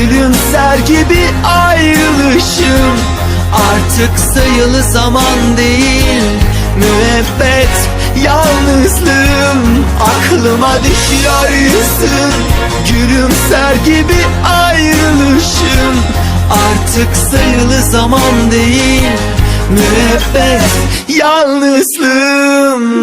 Gülümser gibi ayrılışım. Artık sayılı zaman değil Müebbet yalnızlığım. Aklıma düşüyor yüzün Gülümser gibi ayrılışım. Artık sayılı zaman değil Müebbet yalnızlığım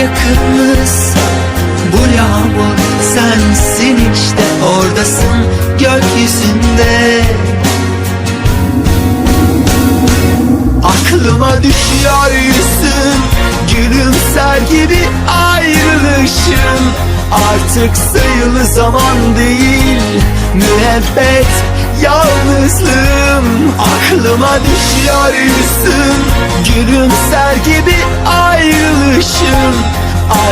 yakınız Bu yağmur sensin işte oradasın gökyüzünde. Aklıma düşüyor yüzün Gülümser gibi ayrılışın. Artık sayılı zaman değil Müebbet yalnızlığım. Aklıma düşüyor yüzün Gülümser gibi ayrılışın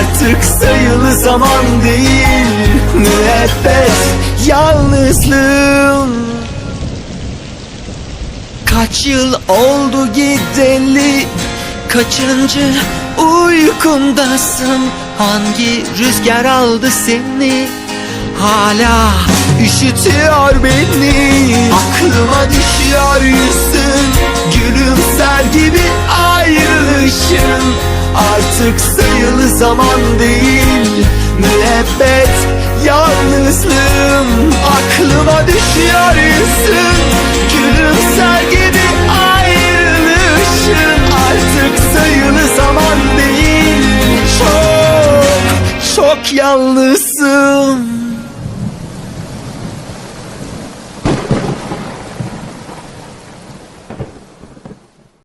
Artık sayılı zaman değil Müebbet yalnızlığım. Kaç yıl oldu gideli Kaçıncı uykundasın? Hangi rüzgar aldı seni? Hala üşütüyor beni. Aklıma düşüyor yüzün Gülümser gibi ayrılışın zaman değil. Müebbet yalnızlığım Aklıma düşüyor yüzün Gülümser gibi ayrılışın Artık sayılı zaman değil. Çok çok yalnızsın